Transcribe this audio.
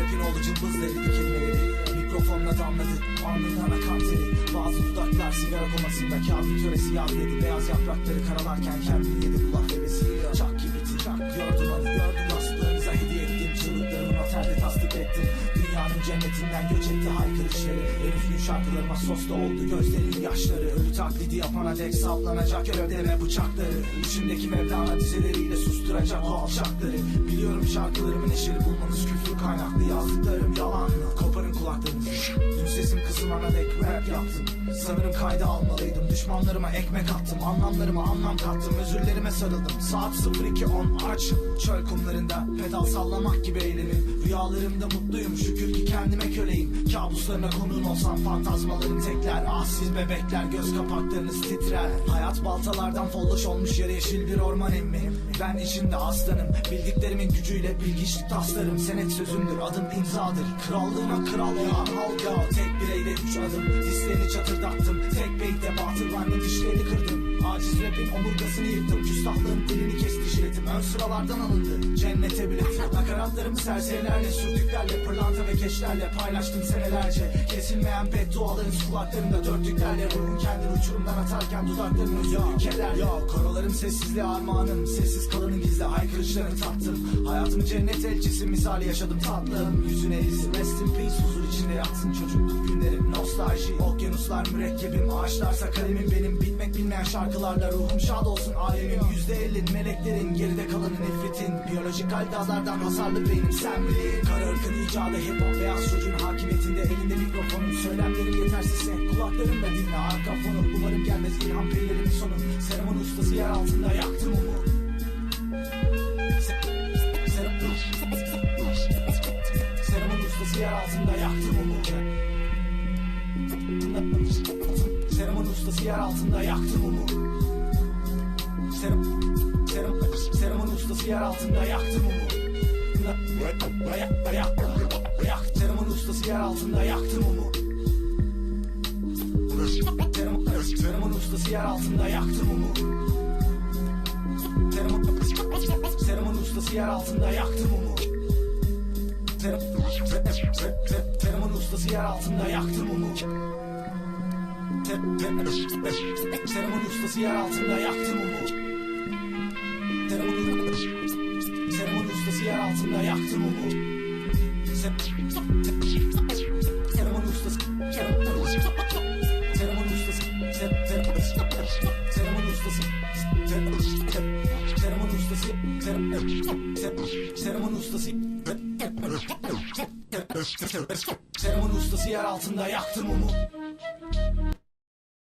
Rapin oldu cımbız dedi kelimeleri Mikrofonla damladı alnından akan teri Bazı dudaklar sigara komasında Kafir töresi yaz dedi. Beyaz yaprakları karalarken kendini yedi kulak bebesi Çak gibi gördüm onu gördüm Dostlarınıza hediye ettim Çığlıklarımı noterde tasdik ettim Dünyanın cennetinden göç etti haykırışları. Herif gün şarkılarıma sosta oldu gözlerin yaşları. Ölü taklidi yapana dek saplanacak gövdeme bıçakları. İçimdeki Mevlana dizeleriyle susturacak o alçakları. Biliyorum şarkılarımın eşeri bulmanız küfür kaynaklı Yazdıklarım yalan. Koparın kulaklarını kısılana dek rap yaptım. Sanırım kayda almalıydım. Düşmanlarıma ekmek attım. Anlamlarıma anlam kattım. Özürlerime sarıldım. Saat 02.10 aç. Çöl kumlarında pedal sallamak gibi eğlenim. Rüyalarımda mutluyum. Şükür ki kendime köleyim. Kabuslarına konuğun olsam fantazmalarım tekler. Ah siz bebekler göz kapaklarınız titrer. Hayat baltalardan folloş olmuş yere yeşil bir orman emmi. Ben içinde aslanım. Bildiklerimin gücüyle bilgiçlik taslarım. Senet sözümdür. Adım imzadır. Krallığıma kral ya halka Tek bireyde üç adım Dizlerini çatırdattım. Tek beyte batıl varlığın dişlerini kırdım. Aciz rapin omurgasını yıktım. Küstahlığın dilini kesti jiletim Ön sıralardan alındı. Cennete biletim Nakaratlarımı serserilerle sürdüklerle Pırlanta ve keşlerle paylaştım senelerce. Kesilmeyen bedduaların kulaklarımda dörtlüklerle Ruhum kendini uçurumdan atarken dudaklarımın yüzü keder Ya korolarım sessizliğe armağanım. Sessiz kalanın gizli haykırışlarını tattım. Hayatımı cennet elçisi misali yaşadım tatlım. Yüzüne izin rest in peace huzur içinde yatsın çocukluk günlerim Nostalji okyanuslar mürekkebim. Ağaçlarsa kalemim benim bitmek bilmeyen şarkılarla Ruhum şad olsun alemim Yüzde ellin meleklerin geride kalanı nefretin Biyolojik gazlardan hasarlı benim sen bilin Kara ırkın icadı hip hop beyaz çocuğun hakimiyetinde. Elinde mikrofonun söylemlerim yetersizse Kulaklarımda dinle. Arka fonu Umarım gelmez ilham perilerimin sonu. Seremon ustası yer altında yaktım Serem- Seremon ustası yer altında yaktım umu Seremon ustası yer altında yaktım umu yer altında yaktım umu Yak, seremon ustası yer altında yaktım Seremon, seremon ustası yer altında yaktım Seremon, seremon ustası yer altında yaktım se- seremon ustası yer altında yaktım se- Seremon ustası yer altında yaktım umu altında yaktım umu Se- se- Seremon ustası Seremon ustası Se- se- Seremon ustası Se- se- Seremon ustası Se- se- Seremon ustası Seremon ustası yer altında yaktım umu